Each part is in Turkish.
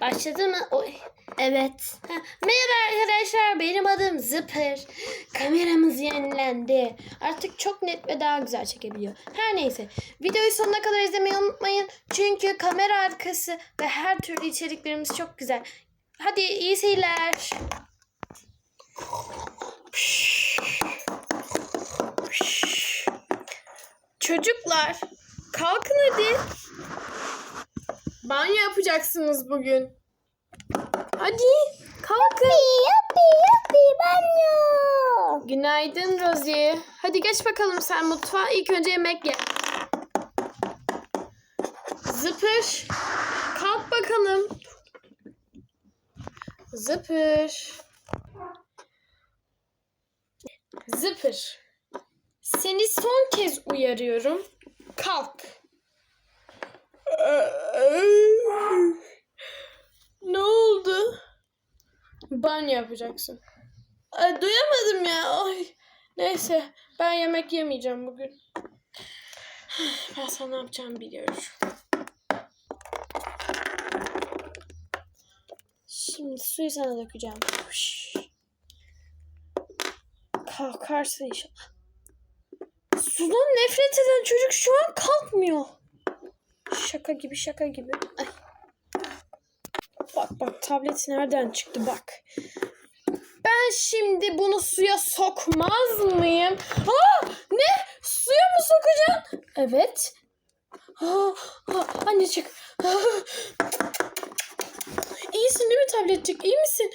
Başladı mı? Oy. Evet. Ha, Merhaba arkadaşlar benim adım Zıpır. Kameramız yenilendi. Artık çok net ve daha güzel çekebiliyor. Her neyse videoyu sonuna kadar izlemeyi unutmayın. Çünkü kamera arkası ve her türlü içeriklerimiz çok güzel. Hadi iyi seyirler. Çocuklar kalkın hadi. Banyo yapacaksınız bugün. Hadi kalkın. Yappi yappi banyo. Günaydın Rosie. Hadi geç bakalım sen mutfağa. İlk önce yemek ye. Zıpır. Kalk bakalım. Zıpır. Zıpır. Seni son kez uyarıyorum. Kalk. Ne oldu? Banyo yapacaksın. Ay, duyamadım ya. Ay. Neyse ben yemek yemeyeceğim bugün. Ben sana ne yapacağımı biliyorum. Şimdi suyu sana dökeceğim. Kalkarsın inşallah. Sudan nefret eden çocuk şu an kalkmıyor. Şaka gibi şaka gibi. Ay. Bak bak tablet nereden çıktı bak. Ben şimdi bunu suya sokmaz mıyım? Aa, ne? Suya mı sokacaksın? Evet. Aa, aa, anne çık. Aa. İyisin değil mi tabletçik? İyi misin?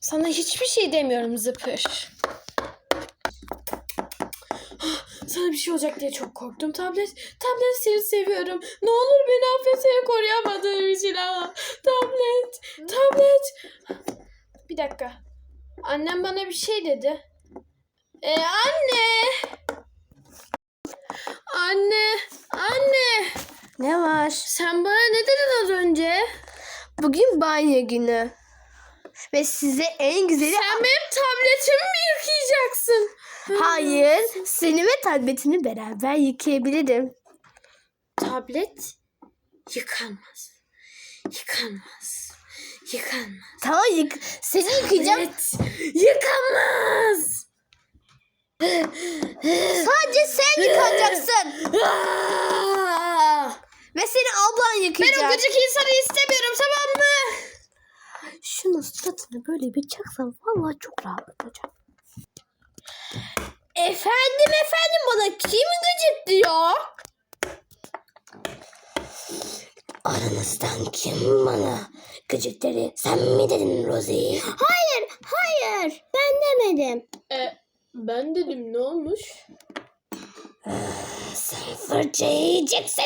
Sana hiçbir şey demiyorum zıpır. Sana bir şey olacak diye çok korktum tablet. Tablet seni seviyorum. Ne olur beni affet seni koruyamadığım için ha. Tablet. Tablet. Bir dakika. Annem bana bir şey dedi. Ee, anne. Anne. Anne. Ne var? Sen bana ne dedin az önce? Bugün banyo günü. Ve size en güzeli... Sen benim tabletimi mi yıkayacaksın? Hayır. Seni ve tabletini beraber yıkayabilirim. Tablet yıkanmaz. Yıkanmaz. Yıkanmaz. Tamam yık. Seni yıkayacağım. Evet. Yıkanmaz. Sadece sen yıkanacaksın. Aa! Ve seni ablan Ben o yıkayacak. gıcık insanı istemiyorum tamam mı? Şunun suratını böyle bir çaksam vallahi çok rahatlatacak. Efendim efendim bana kim gıcık diyor? Aranızdan kim bana gıcık dedi? Sen mi dedin Rosie? Hayır hayır ben demedim. E, ben dedim ne olmuş? Sen fırça yiyeceksin.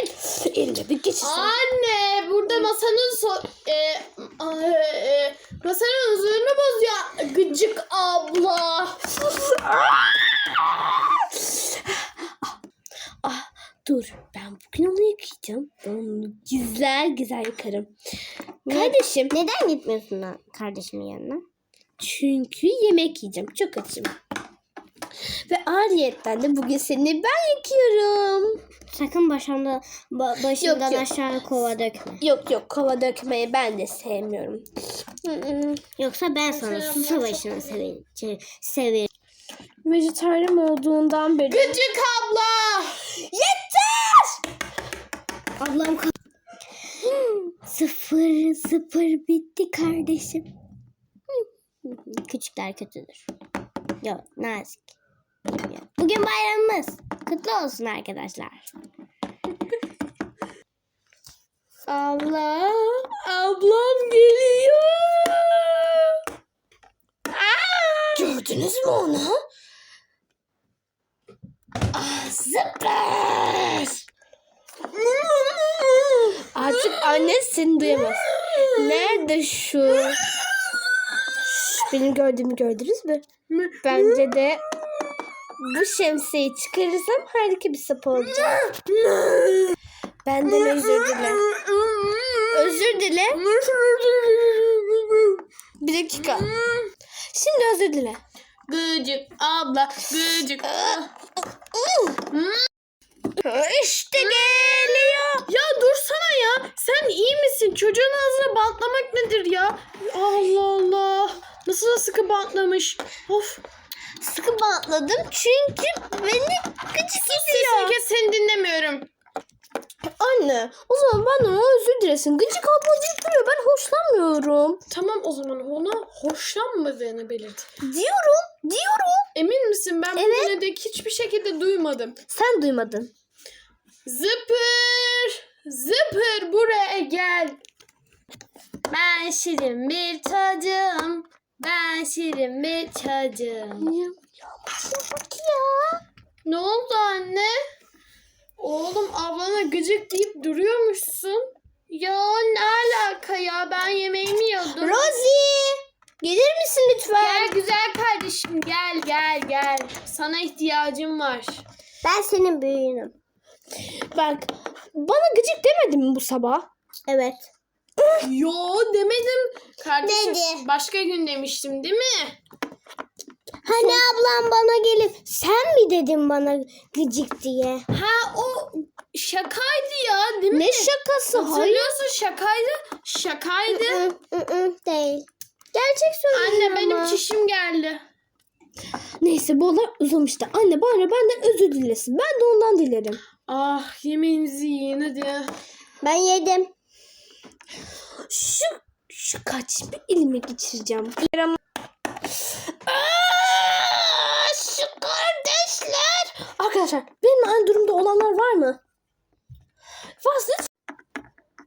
İnce bir geçirsen. Anne burada masanın so e, a- e, masanın huzurunu bozuyor gıcık abla. Ah dur ben bugün onu yıkayacağım. Ben onu güzel güzel yıkarım. Kardeşim Neden gitmiyorsun kardeşimin yanına? çünkü yemek yiyeceğim çok açım. Ve ariyetten de bugün seni ben yıkıyorum. Sakın başımda ba- başımdan Yok, yok. aşağı kova dökme. Yok yok kova dökmeyi ben de sevmiyorum. Yoksa ben sana su savaşını severim. severim. Vejetaryen olduğundan beri. Gıcık abla. Ablam ka- sıfır sıfır bitti kardeşim. Küçükler kötüdür. Yok nazik. Bugün bayramımız. Kutlu olsun arkadaşlar. Abla, ablam geliyor. Gördünüz mü onu? Ah, zıplar. Artık anne seni duyamaz. Nerede şu? Şş, Benim gördüğümü gördünüz mü? Bence de bu şemsiyeyi çıkarırsam harika bir sap olacak. Benden özür dile. Özür dile. Bir dakika. Şimdi özür dile. Gıcık abla gıcık. işte geliyor. Ya dursana ya. Sen iyi misin? Çocuğun ağzına bantlamak nedir ya? Allah Allah. Nasıl da sıkı bantlamış. Of Sıkı bantladım çünkü beni gıcık Sesini kes seni dinlemiyorum. Anne o zaman ben ona özür dilesin. Gıcık abla deyip duruyor. Ben hoşlanmıyorum. Tamam o zaman ona hoşlanmadığını belirt. Diyorum. Diyorum. Emin misin? Ben Evet. bugüne dek hiçbir şekilde duymadım. Sen duymadın. Zıpır! Zıpır buraya gel. Ben şirin bir çocuğum. Ben şirin bir çocuğum. Ya, bak ya. Ne oldu anne? Oğlum ablana gıcık deyip duruyormuşsun. Ya ne alaka ya? Ben yemeğimi yiyordum. Rosie! Gelir misin lütfen? Gel güzel kardeşim gel gel gel. Sana ihtiyacım var. Ben senin büyüğünüm. Bak bana gıcık demedin mi bu sabah? Evet. Yo demedim. Kardeşim Dedi. başka gün demiştim değil mi? Hani ablam bana gelip sen mi dedin bana gıcık diye? Ha o şakaydı ya değil mi? Ne şakası? Hayır. Hatırlıyorsun şakaydı. Şakaydı. Hı, hı, hı, değil. Gerçek söylüyorum Anne benim ama. çişim geldi. Neyse bu olay uzamıştı. Anne bari benden özür dilesin. Ben de ondan dilerim. Ah yemeğinizi yiyin hadi. Ben yedim. Şu şu kaç bir elime geçireceğim. Aa, şu kardeşler. Arkadaşlar benim aynı durumda olanlar var mı? Varsa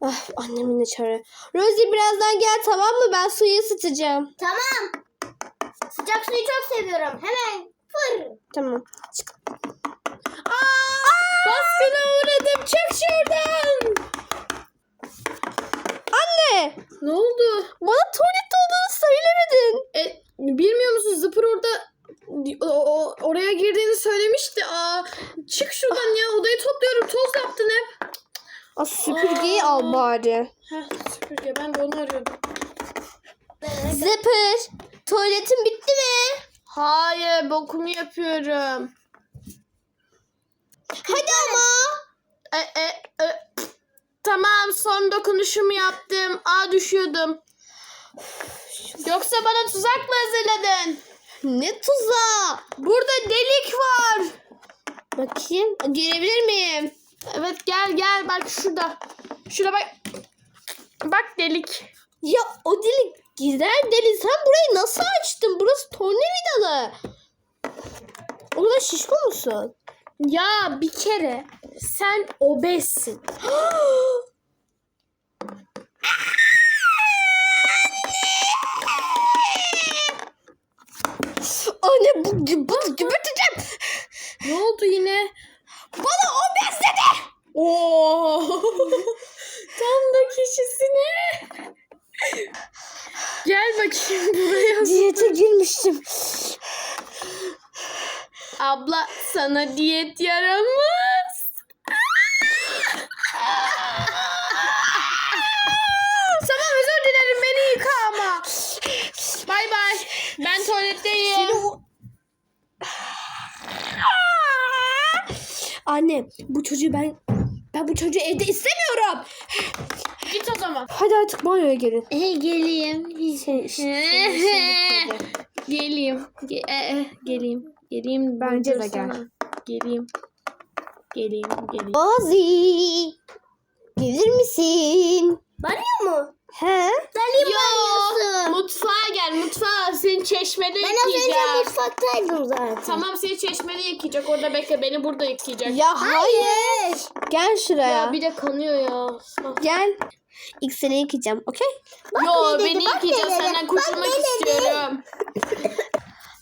Ah annem yine çağırıyor. Rosie birazdan gel tamam mı? Ben suyu ısıtacağım. Tamam. Sıcak suyu çok seviyorum. Hemen fır. Tamam. Baskına uğradım. Çık şuradan. Anne Ne oldu? bana tuvalette olduğunu söylemedin. E, bilmiyor musun Zıpır orada o, o- oraya girdiğini söylemişti. Aa, çık şuradan ya odayı topluyorum. Toz yaptın hep. Aa, süpürgeyi al bari. Heh, süpürge ben de onu arıyordum. Zıpır. Tuvaletin bitti mi? Hayır bokumu yapıyorum. Hadi ama. E, e, e, tamam son dokunuşumu yaptım. Aa düşüyordum. Yoksa bana tuzak mı hazırladın? Ne tuzağı? Burada delik var. Bakayım. Görebilir miyim? Evet gel gel bak şurada. Şurada bak. Bak delik. Ya o delik gider deli. Sen burayı nasıl açtın? Burası tornavidalı. Orada şişko musun? Ya bir kere sen obezsin. Anne bu, bu göbürteceğim. Ne oldu yine? Bana obez dedi. Oo. Tam da kişisine. Gel bakayım buraya. Diyete girmiştim. Abla sana diyet yaramaz. tamam özür dilerim beni yıka ama. Bay bay. Ben tuvaletteyim. Anne bu çocuğu ben ben bu çocuğu evde istemiyorum. Git o zaman. Hadi artık banyoya gelin. E, geleyim. Şey, şey, geleyim. Ge- e, e, geleyim. Geleyim. Bence de gel. Geleyim. Geleyim. Geleyim. Ozi. Gelir misin? Banyo mu? He? Dalim Yo, banyosu. mutfağa gel mutfağa. Seni çeşmede Ben az önce mutfaktaydım zaten. Tamam seni çeşmede yıkayacak. Orada bekle beni burada yıkayacak. Ya hayır. Gel şuraya. Ya bir de kanıyor ya. Gel. İlk seni yıkayacağım. Okey? Yo dedi, beni dedi, Senden kurtulmak istiyorum.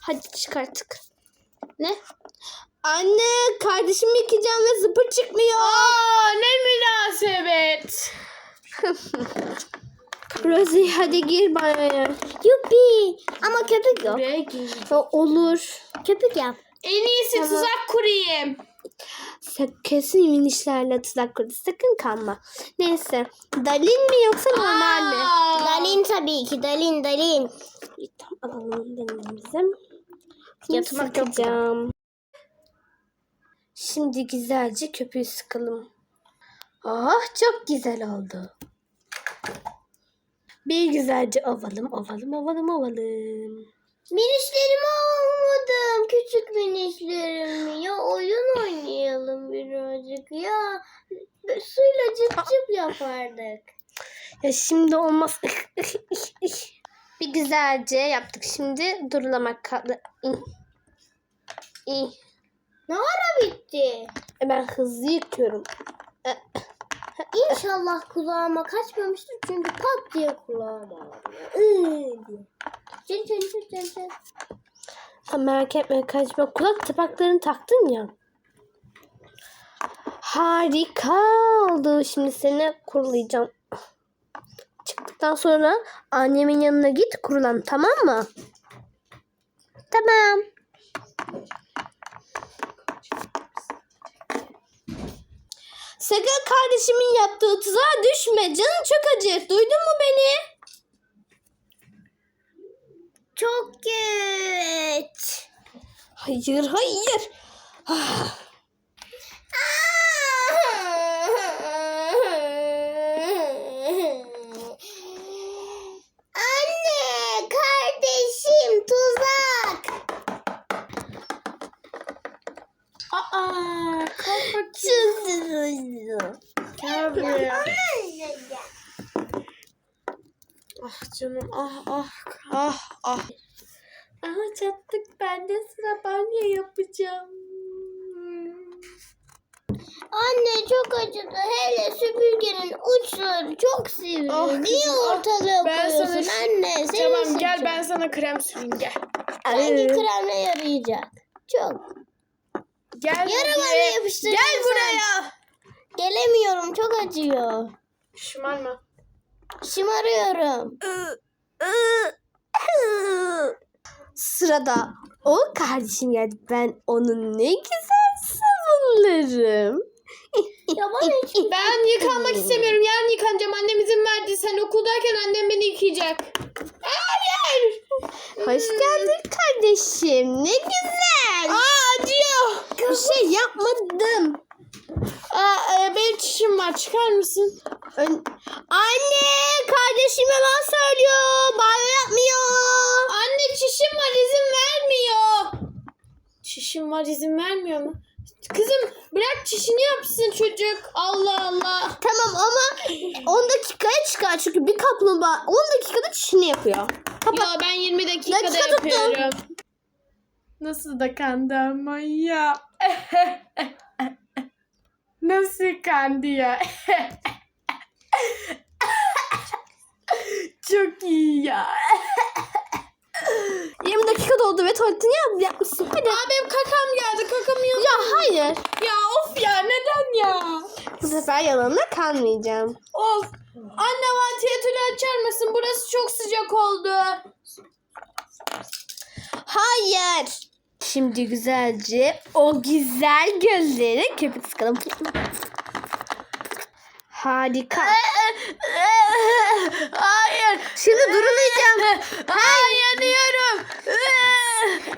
Hadi çık artık. Ne? Anne kardeşimi yıkayacağım ve zıpır çıkmıyor. Aa ne münasebet. Rosie hadi gir banyoya. Yuppi. Ama köpük yok. Buraya gir. Olur. Köpük yap. En iyisi tuzak kurayım. Sen kesin minişlerle tuzak kurdu. Sakın kanma. Neyse. Dalin mi yoksa normal mi? Aa. Dalin tabii ki. Dalin dalin. Tamam alalım dalinimizi. Yatmak çok sıkacağım. Şimdi güzelce köpüğü sıkalım. Ah çok güzel oldu. Bir güzelce ovalım ovalım ovalım ovalım. Minişlerimi almadım. Küçük minişlerimi. Ya oyun oynayalım birazcık ya. Suyla cıp cıp yapardık. Ya şimdi olmaz. bir güzelce yaptık. Şimdi durulamak kaldı. İh. Ne ara bitti? E Ben hızlı yıkıyorum. İnşallah kulağıma kaçmamıştır çünkü pat diye kulağıma ağrıyor. Cın cın cın cın. Ha, merak etme kaçma. Kulak tıpaklarını taktın ya. Harika oldu. Şimdi seni kurulayacağım. Çıktıktan sonra annemin yanına git kurulan tamam mı? Tamam. Sakın kardeşimin yaptığı tuzağa düşme. Canın çok acır. Duydun mu beni? Çok geç. Hayır, hayır. Ah. Anne, kardeşim tuzak. Aa, kalk bakayım. Çok Gel buraya. Ah ah ah ah ah. Aha çattık ben de sıra banyo yapacağım. Anne çok acıdı. Hele süpürgenin uçları çok sivri. Ah kızım, Niye ah. ortalığı Ben koyuyorsun sana- anne? Senin Tamam gel suçun. ben sana krem süreyim gel. Hangi kremle yarayacak? Çok. Gel Yarı bana buraya. yapıştırdın Gel sen. buraya. Gelemiyorum çok acıyor. Şımarma. Şımarıyorum. Sırada o kardeşim geldi. Ben onu ne güzel savunlarım. Ya bana hiç Ben yıkanmak istemiyorum. Yarın yıkanacağım. Annem izin verdi. Sen okuldayken annem beni yıkayacak. Hayır. Hoş geldin kardeşim. Ne güzel. Aa acıyor. Bir şey yapmadım. Aa, e, benim çişim var. Çıkar mısın? Ön- Anne kardeşim yalan söylüyor. Banyo yapmıyor. Anne çişim var izin vermiyor. Çişim var izin vermiyor mu? Kızım bırak çişini yapsın çocuk. Allah Allah. Tamam ama 10 dakikaya çıkar çünkü bir kaplumbağa 10 dakikada çişini yapıyor. Ya ben 20 dakikada Dakika tuttum. yapıyorum. Nasıl da kandı ama ya. Nasıl kandı ya. Çok iyi ya. 20 dakika doldu ve tuvaletini yap yapmışsın. Hadi. Aa benim kakam geldi. Kakamı yap. Ya hayır. Ya of ya neden ya? Bu sefer yalanına kalmayacağım. Of. Anne vantilatörü açar mısın? Burası çok sıcak oldu. Hayır. Şimdi güzelce o güzel gözlere köpük sıkalım. Harika. Hayır. Şimdi durulayacağım. Ay yanıyorum.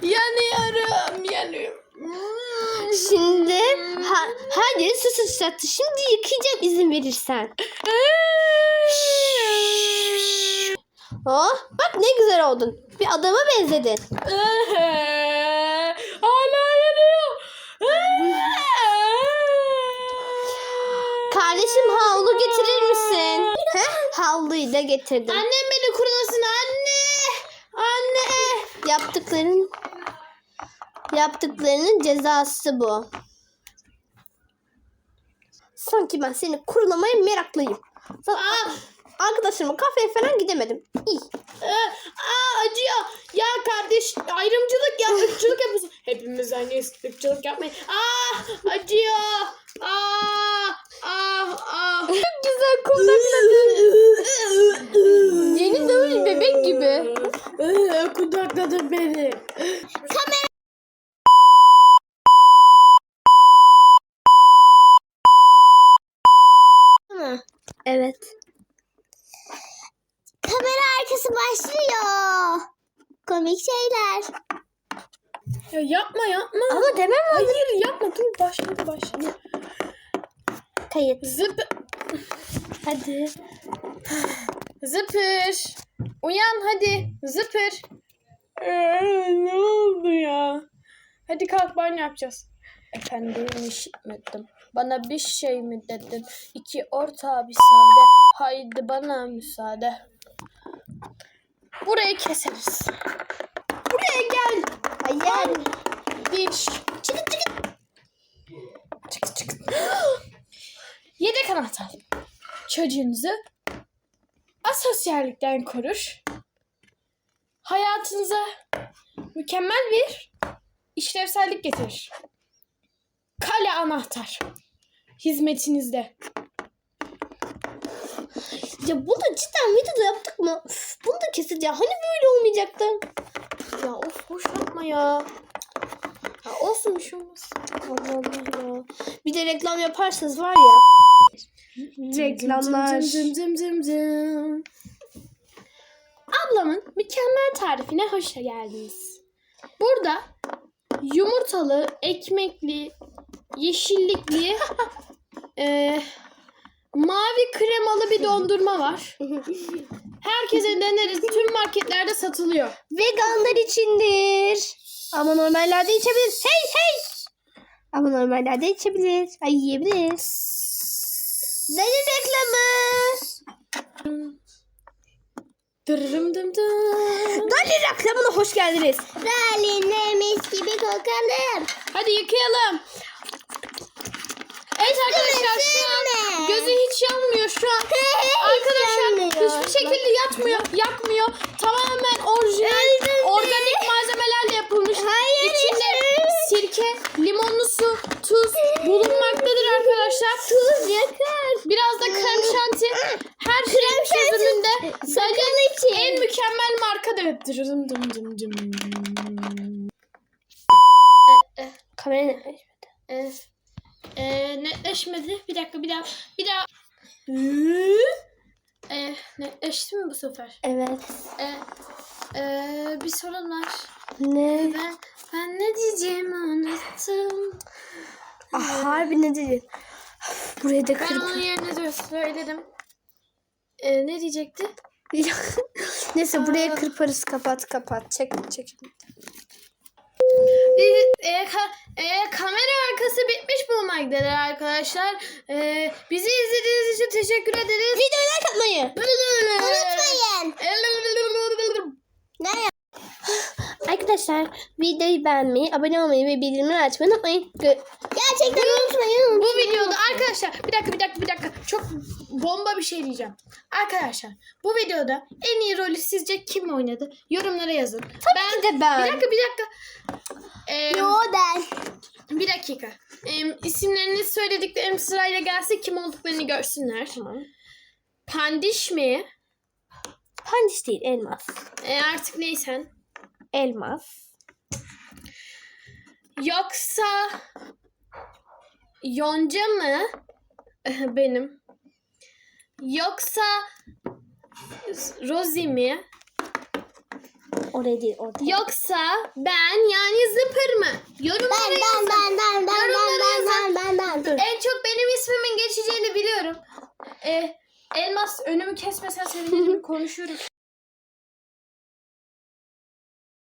yanıyorum. Yanıyorum. Şimdi ha, hadi su sıçrattı. Şimdi yıkayacağım izin verirsen. Oh bak ne güzel oldun. Bir adama benzedin. Hala yanıyor. Kardeşim havlu getirir misin? Heh, havluyu da getirdim. Annem beni kurulasın anne. Anne. Yaptıkların yaptıklarının cezası bu. Sanki ben seni kurulamaya meraklıyım. Zaten arkadaşlarımla kafeye falan gidemedim. İyi. Aa, aa, acıyor. Ya kardeş ayrımcılık ya ırkçılık yapıyorsun. Hepimiz aynı ırkçılık yapmayın. Aa acıyor. Aa ah ah. Çok güzel kundakladın. Yeni doğmuş bebek gibi. Kudakladı beni. mı? Evet. Kamera arkası başlıyor. Komik şeyler. Ya yapma yapma. Ama demem Hayır yapma dur başladı başladı. Kayıt. Zıp. Hadi. Zıpır. Uyan hadi. Zıpır. Ee, ne oldu ya? Hadi kalk banyo yapacağız. Efendim işitmedim. Bana bir şey mi dedin? İki ortağı bir sade. Haydi bana müsaade. Burayı keseriz. Buraya gel. Hayır. Diş. Çıkın çıkın. Çıkın çıkın. Yedek anahtar. Çocuğunuzu asosyallikten korur. Hayatınıza mükemmel bir işlevsellik getirir. Kale anahtar. Hizmetinizde. Ya bunu cidden videoda yaptık mı? Bunu da keseceğim. Hani böyle olmayacaktı? Ya of boş yapma ya. Olsun bir şey olmaz. Allah Allah. Bir de reklam yaparsanız var ya. Reklamlar. Cım cım cım cım. Ablamın mükemmel tarifine hoş geldiniz. Burada yumurtalı, ekmekli, yeşillikli, e, mavi kremalı bir dondurma var. Herkese deneriz. Tüm marketlerde satılıyor. Veganlar içindir. Ama normallerde içebilir. Hey hey. Ama normallerde içebilir. Ay yiyebilir. Deli reklamı. Dırırım dım dım. Dali reklamına hoş geldiniz. Dali mis gibi kokalım. Hadi yıkayalım. Evet arkadaşlar şu an gözü hiç yanmıyor şu an. Arkadaşlar hiçbir şekilde yatmıyor, yakmıyor. Tamamen orijinal, organik malzemelerle yapılmış. Hayır, İçinde sirke, limonlu su, tuz bulunmaktadır arkadaşlar. Tuz yakar. Biraz da krem şanti. Her şey çözümünde için. en mükemmel markadır. Dım dım dım dım. Kamera ne? Ee, netleşmedi. Bir dakika bir daha. Bir daha. E, netleşti mi bu sefer? Evet. E, e, bir sorun var. Ne? Ben, ben ne diyeceğimi unuttum. Ah, harbi ne dedin? Buraya da Ben kırıp. onun yerine de söyledim. E, ne diyecekti? Neyse buraya kırparız kapat kapat. Çek çek. Bir, e, ka- e, kamera arkası bulunmaktadır arkadaşlar. E, bizi izlediğiniz için teşekkür ederiz. Videoyu like atmayı. Unutmayın. Ne Arkadaşlar videoyu beğenmeyi, abone olmayı ve bildirimleri açmayı unutmayın. Gö- Gerçekten unutmayın. Bu videoda arkadaşlar bir dakika bir dakika bir dakika çok bomba bir şey diyeceğim. Arkadaşlar bu videoda en iyi rolü sizce kim oynadı? Yorumlara yazın. ben, de ben. Bir dakika bir dakika. Ee, ben. bir dakika. Ee, isimlerini söylediklerim sırayla gelse kim olduklarını görsünler. Pandiş mi? Pandiş değil elmas. Ee, artık neysen. Elmas. Yoksa Yonca mı? Benim. Yoksa Rosie mi? Oraya değil orada. Yoksa ben yani Zıpır mı? Yorumlara yazın. ben ben Yorumlara yazın. ben ben. Dur. En çok benim ismimin geçeceğini biliyorum. Ee, Elmas önümü kesmesen sevinirim konuşuyoruz.